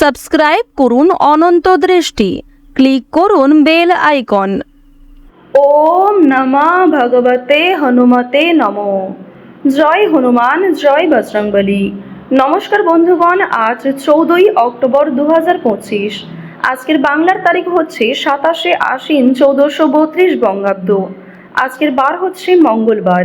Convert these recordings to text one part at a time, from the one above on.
Subscribe করুন অনন্ত দৃষ্টি। Click করুন বেল আইকন। ওম নমঃ ভগবতে হনুমতে নমো। জয় হনুমান, জয় বজরংবলী। নমস্কার বন্ধুগণ, আজ চৌদ্দই অক্টোবর দু আজকের বাংলার তারিখ হচ্ছে সাতাশে আশ্বিন চৌদ্দশো বত্রিশ বঙ্গাব্দ। আজকের বার হচ্ছে মঙ্গলবার।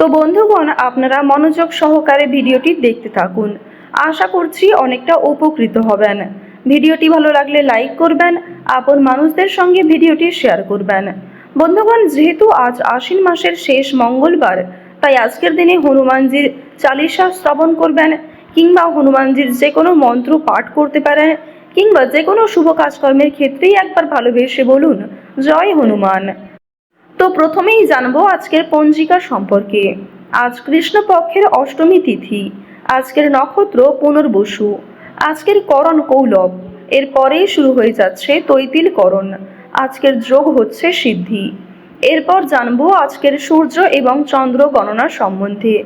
তো বন্ধুগণ, আপনারা মনোযোগ সহকারে ভিডিওটি দেখতে থাকুন। আশা করছি অনেকটা উপকৃত হবেন। ভিডিওটি ভালো লাগলে লাইক করবেন, আপন মানুষদের সঙ্গে ভিডিওটি শেয়ার করবেন। বন্ধুগণ, যেহেতু আজ আশ্বিন মাসের শেষ মঙ্গলবার, তাই আজকের দিনে হনুমানজির চালিশা শ্রবণ করবেন কিংবা হনুমানজির যে কোনো মন্ত্র পাঠ করতে পারেন কিংবা যে কোনো শুভ কাজকর্মের ক্ষেত্রেই একবার ভালোবেসে বলুন, জয় হনুমান। তো প্রথমেই জানব আজকের পঞ্জিকা সম্পর্কে। আজ কৃষ্ণপক্ষের অষ্টমী তিথি, আজকের নক্ষত্র পুনর্বসু, আজকের করণ কৌলভ এরপরেই শুরু হয়ে যাচ্ছে তৈতিল করণ, আজকের যোগ হচ্ছে সিদ্ধি। এরপর জানব আজকের সূর্য এবং চন্দ্র গণনা সম্বন্ধে।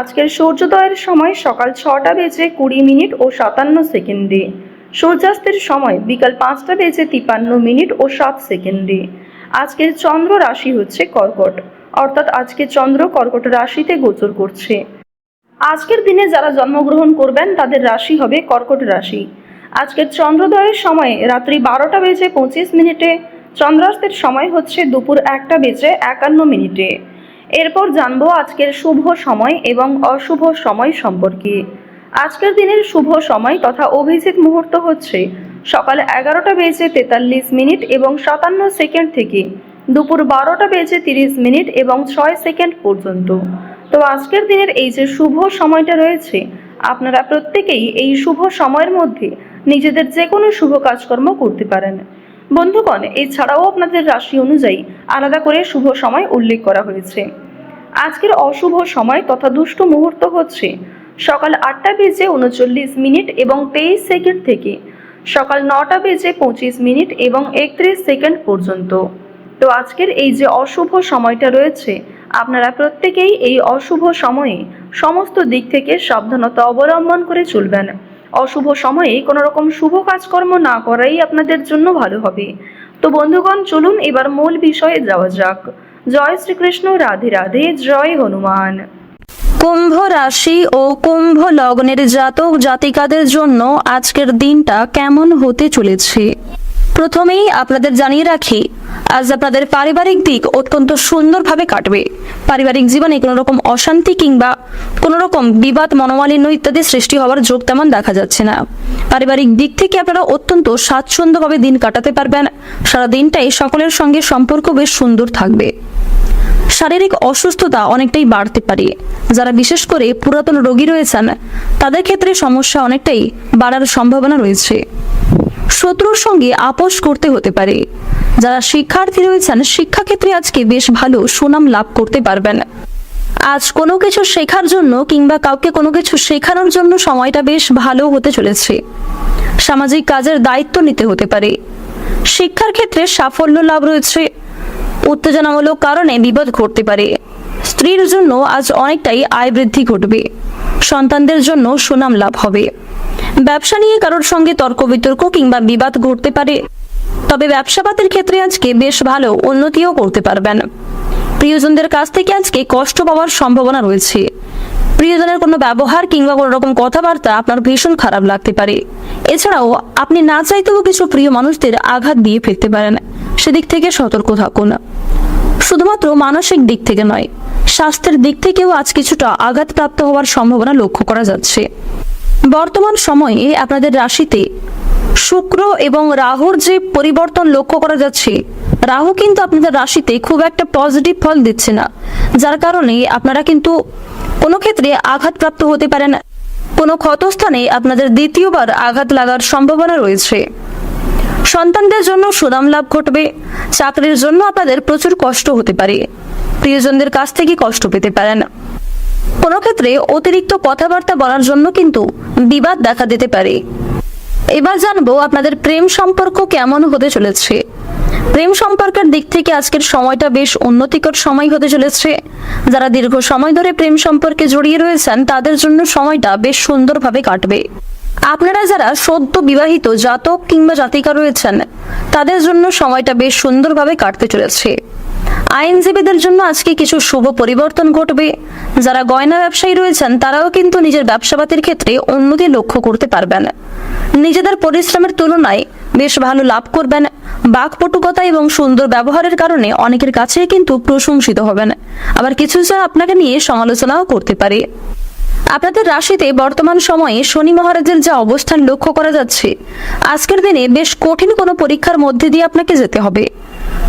আজকের সূর্যোদয়ের সময় সকাল ছটা বেজে কুড়ি মিনিট ও সাতান্ন সেকেন্ডে। সূর্যাস্তের সময় বিকাল পাঁচটা বেজে তিপান্ন মিনিট ও সাত সেকেন্ডে। আজকের চন্দ্র রাশি হচ্ছে কর্কট। অর্থাৎ আজকে চন্দ্র কর্কট রাশিতে গোচর করছে। আজকের দিনে যারা জন্মগ্রহণ করবেন, তাদের রাশি হবে কর্কট রাশি। আজকের চন্দ্রোদয়ের সময় রাত্রি বারোটা বেজে পঁচিশ মিনিটে, চন্দ্রাস্তের সময় হচ্ছে দুপুর একটা বেজে একান্ন মিনিটে। এরপর জানব আজকের শুভ সময় এবং অশুভ সময় সম্পর্কে। আজকের দিনের শুভ সময় তথা অভিজিৎ মুহূর্ত হচ্ছে সকাল এগারোটা বেজে তেতাল্লিশ মিনিট এবং সাতান্ন সেকেন্ড থেকে দুপুর বারোটা বেজে তিরিশ মিনিট এবং ছয় সেকেন্ড পর্যন্ত। তো আজকের দিনের এই যে শুভ সময়টা রয়েছে, আপনারা প্রত্যেকেই এই শুভ সময়ের মধ্যে নিজেদের যে কোনো শুভ কাজকর্ম করতে পারেন। বন্ধুগণ, এছাড়াও আপনাদের রাশি অনুযায়ী আলাদা করে শুভ সময় উল্লেখ করা হয়েছে। আজকের অশুভ সময় তথা দুষ্ট মুহূর্ত হচ্ছে সকাল আটটা বেজে উনচল্লিশ মিনিট এবং তেইশ সেকেন্ড থেকে সকাল নটা বেজে পঁচিশ মিনিট এবং একত্রিশ সেকেন্ড পর্যন্ত। তো আজকের এই যে অশুভ সময়টা রয়েছে, আপনারা প্রত্যেকেই এই অশুভ সময়ে সমস্ত দিক থেকে সাবধানতা অবলম্বন করে চলবেন। অশুভ সময়ে কোনো রকম শুভ কাজকর্ম না করাই আপনাদের জন্য ভালো হবে। তো বন্ধুগণ, চলুন এবার মূল বিষয়ে যাওয়া যাক। জয় শ্রীকৃষ্ণ, রাধে রাধে, জয় হনুমান। কুম্ভ রাশি ও কুম্ভ লগ্নের জাতক জাতিকাদের জন্য আজকের দিনটা কেমন হতে চলেছে? প্রথমেই আপনাদের জানিয়ে রাখি, আজ আপনাদের পারিবারিক দিক অত্যন্ত সুন্দরভাবে কাটবে। পারিবারিক জীবনে কোনো রকম অশান্তি কিংবা কোনো রকম বিবাদ, মনোমালিন্য ইত্যাদি সৃষ্টি হওয়ার যোগ তেমন দেখা যাচ্ছে না। পারিবারিক দিক থেকে আপনারা অত্যন্ত স্বাচ্ছন্দ্যভাবে দিন কাটাতে পারবেন। সারা দিনটাই সকলের সঙ্গে সম্পর্ক বেশ সুন্দর থাকবে। শারীরিক অসুস্থতা অনেকটাই বাড়তে পারে। যারা বিশেষ করে পুরাতন রোগী রয়েছেন, তাদের ক্ষেত্রে সমস্যা অনেকটাই বাড়ার সম্ভাবনা রয়েছে। শত্রুর সঙ্গে আপোষ করতে হতে পারে। যারা শিক্ষার্থী রয়েছেন, শিক্ষাক্ষেত্রে আজকে বেশ ভালো সুনাম লাভ করতে পারবেন। আজ কোনো কিছু শেখার জন্য কিংবা কাউকে কোনো কিছু শেখানোর জন্য সময়টা বেশ ভালো হতে চলেছে। সামাজিক কাজের দায়িত্ব নিতে হতে পারে। শিক্ষার ক্ষেত্রে সাফল্য লাভ রয়েছে। উত্তেজনামূলক কারণে বিপদ ঘটতে পারে। স্ত্রীর জন্য আজ অনেকটাই আয় বৃদ্ধি ঘটবে। সন্তানদের জন্য সুনাম লাভ হবে। ব্যবসা নিয়ে কারোর সঙ্গে তর্ক বিতর্ক কিংবা বিবাদ ঘটতে পারে। তবে ব্যবসাপাতের ক্ষেত্রে আজকে বেশ ভালো উন্নতিও করতে পারবেন। প্রিয়জনদের কাছ থেকে আজকে কষ্ট পাওয়ার সম্ভাবনা রয়েছে। প্রিয়জনের কোনো ব্যবহার কিংবা কোনো রকম কথাবার্তা আপনার ভীষণ খারাপ লাগতে পারে। এছাড়াও আপনি না চাইতেও কিছু প্রিয় মানুষদের আঘাত দিয়ে ফেলতে পারেন। সেদিক থেকে সতর্ক থাকুন। শুধুমাত্র মানসিক দিক থেকে নয়, স্বাস্থ্যের দিক থেকেও আজ কিছুটা আঘাতপ্রাপ্ত হওয়ার সম্ভাবনা লক্ষ্য করা যাচ্ছে। বর্তমান সময়ে আপনাদের রাশিতে শুক্র এবং রাহুর যে পরিবর্তন লক্ষ্য করা যাচ্ছে রাহু কিন্তু আপনাদের রাশিতে খুব একটা পজিটিভ ফল দিচ্ছে না। যার কারণে আপনারা কিন্তু কোনো ক্ষেত্রে আঘাতপ্রাপ্ত হতে পারেন কোনো ক্ষতস্থানে আপনাদের দ্বিতীয়বার আঘাত লাগার সম্ভাবনা রয়েছে। সন্তানদের জন্য সুনাম লাভ ঘটবে। চাকরির জন্য আপনাদের প্রচুর কষ্ট হতে পারে। প্রিয়জনদের কাছ থেকে কষ্ট পেতে পারেন। কোনো ক্ষেত্রে অতিরিক্ত কথাবার্তা বলার জন্য কিন্তু বিবাদ দেখা দিতে পারে। এবার জানব আপনাদের প্রেম সম্পর্ক কেমন হতে চলেছে। প্রেম সম্পর্কের দিক থেকে আজকের সময়টা বেশ উন্নতিকর সময় হতে চলেছে। যারা দীর্ঘ সময় ধরে প্রেম সম্পর্কে জড়িয়ে রয়েছেন, তাদের জন্য সময়টা বেশ সুন্দরভাবে কাটবে। আপনারা যারা সদ্য বিবাহিত জাতক কিংবা জাতিকা রয়েছেন, তাদের জন্য সময়টা বেশ সুন্দরভাবে কাটতে চলেছে। আইনজীবীদের জন্য আজকে কিছু শুভ পরিবর্তন ঘটবে। যারা গয়না ব্যবসায়ী রয়েছেন, তারাও কিন্তু নিজের ব্যবসাপাতির ক্ষেত্রে উন্নতি লক্ষ্য করতে পারবেন। নিজেদের পরিশ্রমের তুলনায় বেশ ভালো লাভ করবেন। বাকপটুকতা এবং সুন্দর ব্যবহারের কারণে অনেকের কাছে কিন্তু প্রশংসিত হবেন। আবার কিছু জন আপনাকে নিয়ে সমালোচনাও করতে পারে। আপনাদের রাশিতে বর্তমান সময়ে শনি মহারাজের যা অবস্থান লক্ষ্য করা যাচ্ছে, আজকের দিনে বেশ কঠিন কোনো পরীক্ষার মধ্যে দিয়ে আপনাকে যেতে হবে।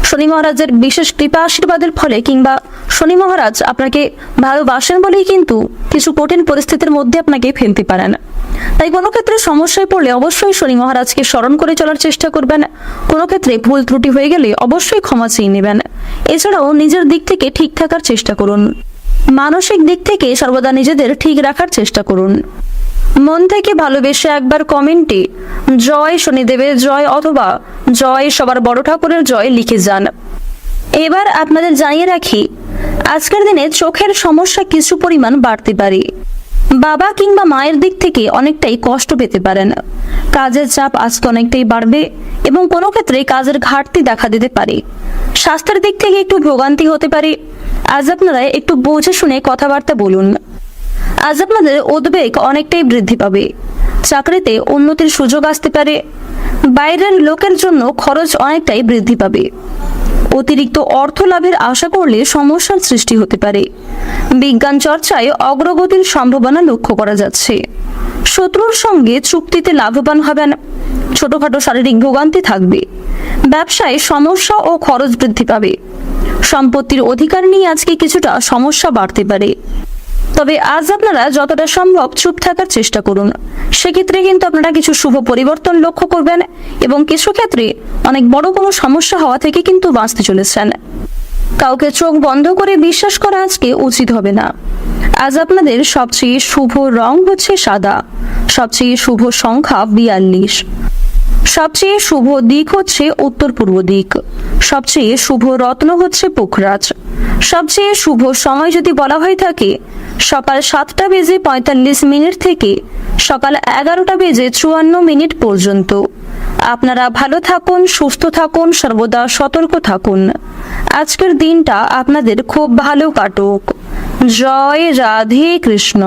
শনি মহারাজের বিশেষ কৃপা আশীর্বাদের ফলে কিংবা শনি মহারাজ আপনাকে ভালোবাসেন বলেই কিন্তু কিছু কঠিন পরিস্থিতির মধ্যে আপনাকে ফেলতে পারেন। তাই কোনো ক্ষেত্রে সমস্যায় পড়লে অবশ্যই শনি মহারাজকে স্মরণ করে চলার চেষ্টা করবেন। কোনো ক্ষেত্রে ভুল ত্রুটি হয়ে গেলে অবশ্যই ক্ষমা চেয়ে নেবেন। এছাড়াও নিজের দিক থেকে ঠিক থাকার চেষ্টা করুন। মানসিক দিক থেকে সর্বদা নিজেদের ঠিক রাখার চেষ্টা করুন। মন থেকে ভালোবেসে একবার কমেন্টে জয় শনিদেবের জয় অথবা জয় সবার বড় ঠাকুরের জয় লিখে যান। এবার আপনাদের জানিয়ে রাখি, আজকের দিনে চোখের সমস্যা কিছু পরিমাণ বাড়তে পারে। বাবা কিংবা মায়ের দিক থেকে অনেকটাই কষ্ট পেতে পারেন। কাজের চাপ আজকে অনেকটাই বাড়বে এবং কোনো ক্ষেত্রে কাজের ঘাটতি দেখা দিতে পারে। স্বাস্থ্যের দিক থেকে একটু ভোগান্তি হতে পারে। আজ আপনারা একটু বুঝে শুনে কথাবার্তা বলুন। আজ আপনাদের উদ্বেগ অনেকটাই বৃদ্ধি পাবে। চাকরিতে উন্নতির সুযোগ আসতে পারে। বাইরের লোকের জন্য খরচ অনেকটাই বৃদ্ধি পাবে। অতিরিক্ত অর্থ লাভের আশা করলে সমস্যার সৃষ্টি হতে পারে। বিজ্ঞান চর্চায় অগ্রগতির সম্ভাবনা লক্ষ্য করা যাচ্ছে। শত্রুর সঙ্গে চুক্তিতে লাভবান হবেন। ছোটখাটো শারীরিক ভোগান্তি থাকবে। ব্যবসায় সমস্যা ও খরচ বৃদ্ধি পাবে। সম্পত্তির অধিকার নিয়ে আজকে কিছুটা সমস্যা বাড়তে পারে। তবে আজ আপনারা যতটা সম্ভব চুপ থাকার চেষ্টা করুন। সেক্ষেত্রে কিন্তু আপনারা কিছু শুভ পরিবর্তন লক্ষ্য করবেন এবং কিছু ক্ষেত্রে অনেক বড় কোনো সমস্যা হওয়া থেকে কিন্তু বাঁচতে চলেছেন। কাউকে চোখ বন্ধ করে বিশ্বাস করা আজকে উচিত হবে না। আজ আপনাদের সবচেয়ে শুভ রং হচ্ছে সাদা, সবচেয়ে শুভ সংখ্যা বিয়াল্লিশ। সবচেয়ে শুভ দিক হচ্ছে উত্তর পূর্ব দিক। সবচেয়ে শুভ রত্ন হচ্ছে পুখরাজ। সবচেয়ে শুভ সময় যদি বলা হয়ে থাকে, সকাল সাতটা বেজে পঁয়তাল্লিশ মিনিট থেকে সকাল এগারোটা বেজে চুয়ান্ন মিনিট পর্যন্ত। আপনারা ভালো থাকুন, সুস্থ থাকুন, সর্বদা সতর্ক থাকুন। আজকের দিনটা আপনাদের খুব ভালো কাটুক। জয় রাধে কৃষ্ণ।